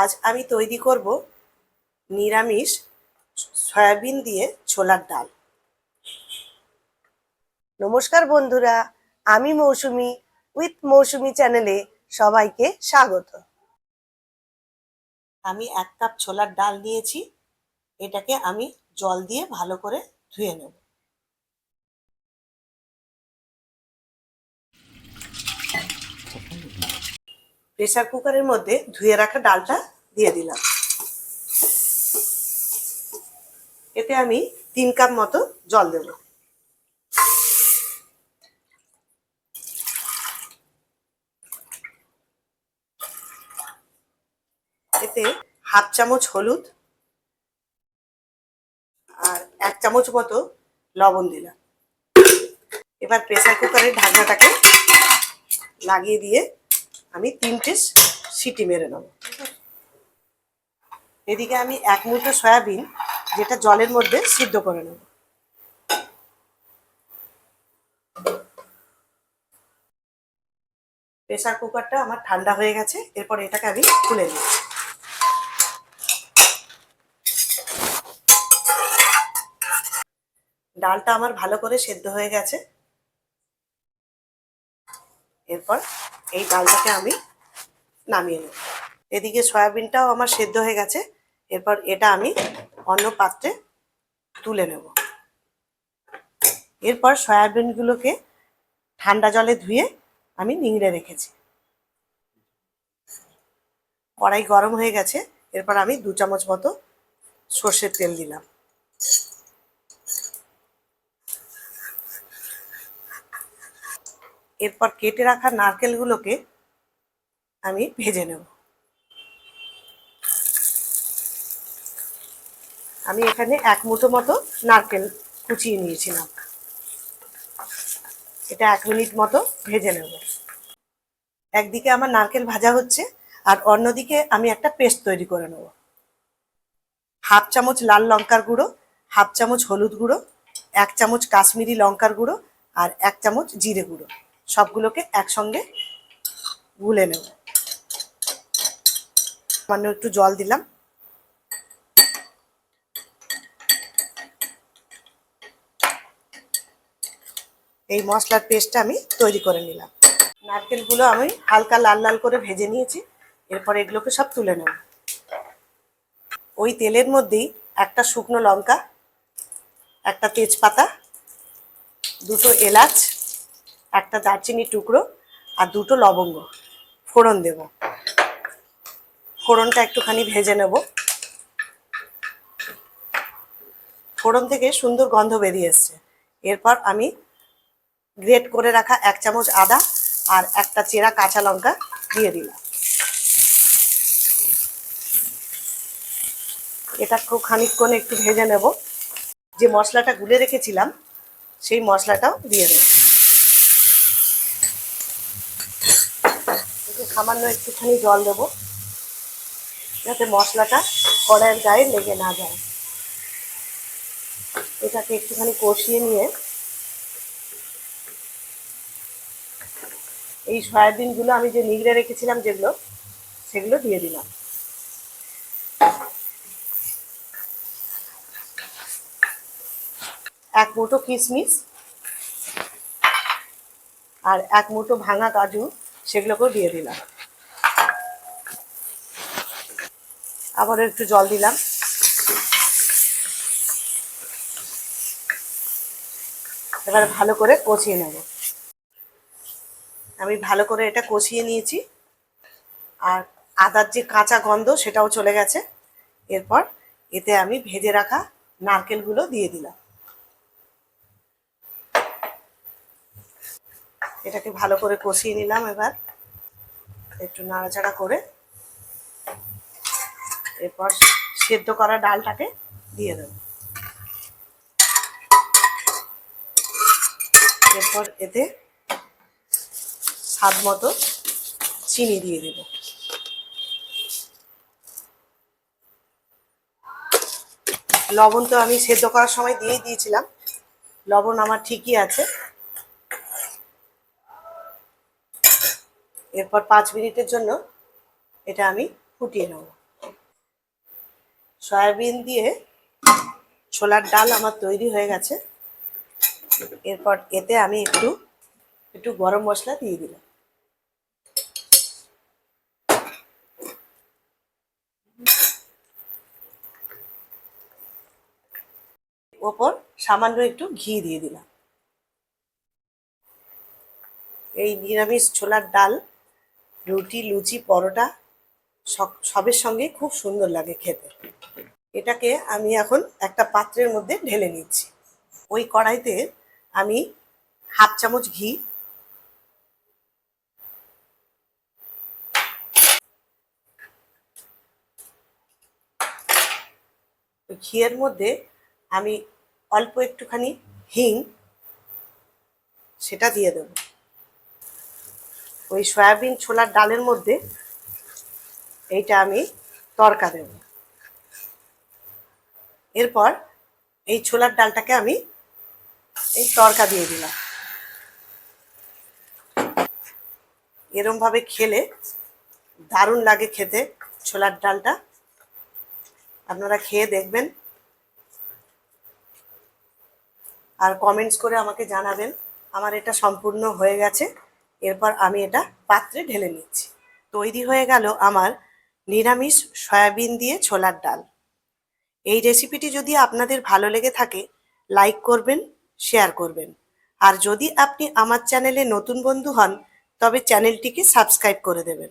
আজ আমি তৈরি করব নিরামিষ সয়াবিন দিয়ে ছোলার ডাল। নমস্কার বন্ধুরা আমি মৌসুমি উইথ মৌসুমি চ্যানেলে সবাইকে স্বাগত। আমি এক কাপ ছোলার ডাল নিয়েছি এটাকে আমি জল দিয়ে ভালো করে ধুয়ে নেব। প্রেসার কুকারের মধ্যে ধুয়ে রাখা ডালটা দিয়ে দিলাম। এতে আমি তিন কাপ মতো জল দেব। এতে হাফ চামচ হলুদ আর এক চামচ মতো লবণ দিলাম। এবার প্রেসার কুকারের ঢাকনাটাকে লাগিয়ে দিয়ে আমি তিনটে সিটি মেরে নেব। এদিকে আমি এক মুঠো সয়াবিন, যেটা জলের মধ্যে সিদ্ধ করে নেব। প্রেসার কুকারটা আমার ঠান্ডা হয়ে গেছে, এরপর এটাকে আমি খুলে নিই ডালটা আমার ভালো করে সেদ্ধ হয়ে গেছে। এরপর এই ডালটাকে আমি নামিয়ে নেব। এদিকে সয়াবিনটাও আমার সেদ্ধ হয়ে গেছে। এরপর এটা আমি অন্য পাত্রে তুলে নেব। এরপর সয়াবিনগুলোকে ঠান্ডা জলে ধুয়ে আমি নিংড়ে রেখেছি। কড়াই গরম হয়ে গেছে। এরপর আমি দু চামচ মতো সর্ষের তেল দিলাম। এরপর কেটে রাখা নারকেলগুলোকে আমি ভেজে নেব। আমি এখানে এক মুঠো মতো নারকেল কুচিয়ে নিয়েছিলাম। এটা এক মিনিট মতো ভেজে নেব। একদিকে আমার নারকেল ভাজা হচ্ছে আর অন্যদিকে আমি একটা পেস্ট তৈরি করে নেব। হাফ চামচ লাল লঙ্কার গুঁড়ো, হাফ চামচ হলুদ গুঁড়ো, এক চামচ কাশ্মীরি লঙ্কার গুঁড়ো আর এক চামচ জিরে গুঁড়ো। সবগুলোকে একসঙ্গে গুলে নেব। সামান্য একটু জল দিলাম। এই মশলার পেস্টটা আমি তৈরি করে নিলাম। নারকেলগুলো আমি হালকা লাল লাল করে ভেজে নিয়েছি। এরপর এগুলোকে সব তুলে নেব। ওই তেলের মধ্যেই একটা শুকনো লঙ্কা, একটা তেজপাতা, দুটো এলাচ একটা দারচিনির টুকরো আর দুটো লবঙ্গ। ফোড়ন দেব। ফোড়নটা একটুখানি ভেজে নেব। ফোড়ন থেকে সুন্দর গন্ধ বেরিয়ে এসছে। এরপর আমি গ্রেট করে রাখা এক চামচ আদা আর একটা চেরা কাঁচা লঙ্কা দিয়ে দিলাম। এটা খুব খানিকক্ষণ একটু ভেজে নেব। যে মশলাটা গুলে রেখেছিলাম, সেই মশলাটাও দিয়ে দেবো এতে সামান্য একটুখানি জল দেব, যাতে মশলাটা কড়াইয়ের গায়ে লেগে না যায়। এটাকে একটুখানি কষিয়ে নিয়ে এই সয়াবিনগুলো আমি যে নিগড়ে রেখেছিলাম যেগুলো, সেগুলো দিয়ে দিলাম। এক মুঠো কিশমিশ আর এক মুঠো ভাঙা কাজু সেগুলোকেও দিয়ে দিলাম। আবার একটু জল দিলাম। এবার ভালো করে কষিয়ে নেব। আমি ভালো করে এটা কষিয়ে নিয়েছি। আর আদার যে কাঁচা গন্ধ সেটাও চলে গেছে। এরপর এতে আমি ভেজে রাখা নারকেলগুলো দিয়ে দিলাম। এটাকে ভালো করে কষিয়ে নিলাম এবার। একটু নাড়াচাড়া করে। এরপর সেদ্ধ করা ডালটাকে দিয়ে দেব। এরপর এতে স্বাদ মতো চিনি দিয়ে দেব। লবণ তো আমি সেদ্ধ করার সময় দিয়েই দিয়েছিলাম। লবণ আমার ঠিকই আছে। এরপর পাঁচ মিনিটের জন্য এটা আমি ফুটিয়ে নেব। সয়াবিন দিয়ে ছোলার ডাল আমার তৈরি হয়ে গেছে। এরপর এতে আমি একটু একটু গরম মশলা দিয়ে দিলাম। ওপর সামান্য একটু ঘি দিয়ে দিলাম। এই নিরামিষ ছোলার ডাল রুটি, লুচি, পরোটা, সব- সবের সঙ্গে খুব সুন্দর লাগে খেতে। এটাকে আমি এখন একটা পাত্রের মধ্যে ঢেলে নিচ্ছি। ওই কড়াইতে আমি হাফ চামচ ঘি ঘিয়ের মধ্যে আমি অল্প একটুখানি হিং, সেটা দিয়ে দেব। ওই সয়াবিন ছোলার ডালের মধ্যে এইটা আমি তরকা দেব। এরপর এই ছোলার ডালটাকে আমি এই তরকা দিয়ে দিলাম। এরম ভাবে খেলে দারুণ লাগে খেতে ছোলার ডালটা। আপনারা খেয়ে দেখবেন। আর কমেন্টস করে আমাকে জানাবেন, আমার এটা সম্পূর্ণ হয়ে গেছে। এরপর আমি এটা পাত্রে ঢেলে নিচ্ছি। তৈরি হয়ে গেল আমার নিরামিষ সয়াবিন দিয়ে ছোলার ডাল। এই রেসিপিটি যদি আপনাদের ভালো লেগে থাকে, লাইক করবেন, শেয়ার করবেন। আর যদি আপনি আমার চ্যানেলে নতুন বন্ধু হন, তবে চ্যানেলটিকে সাবস্ক্রাইব করে দেবেন।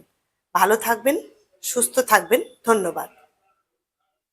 ভালো থাকবেন, সুস্থ থাকবেন, ধন্যবাদ।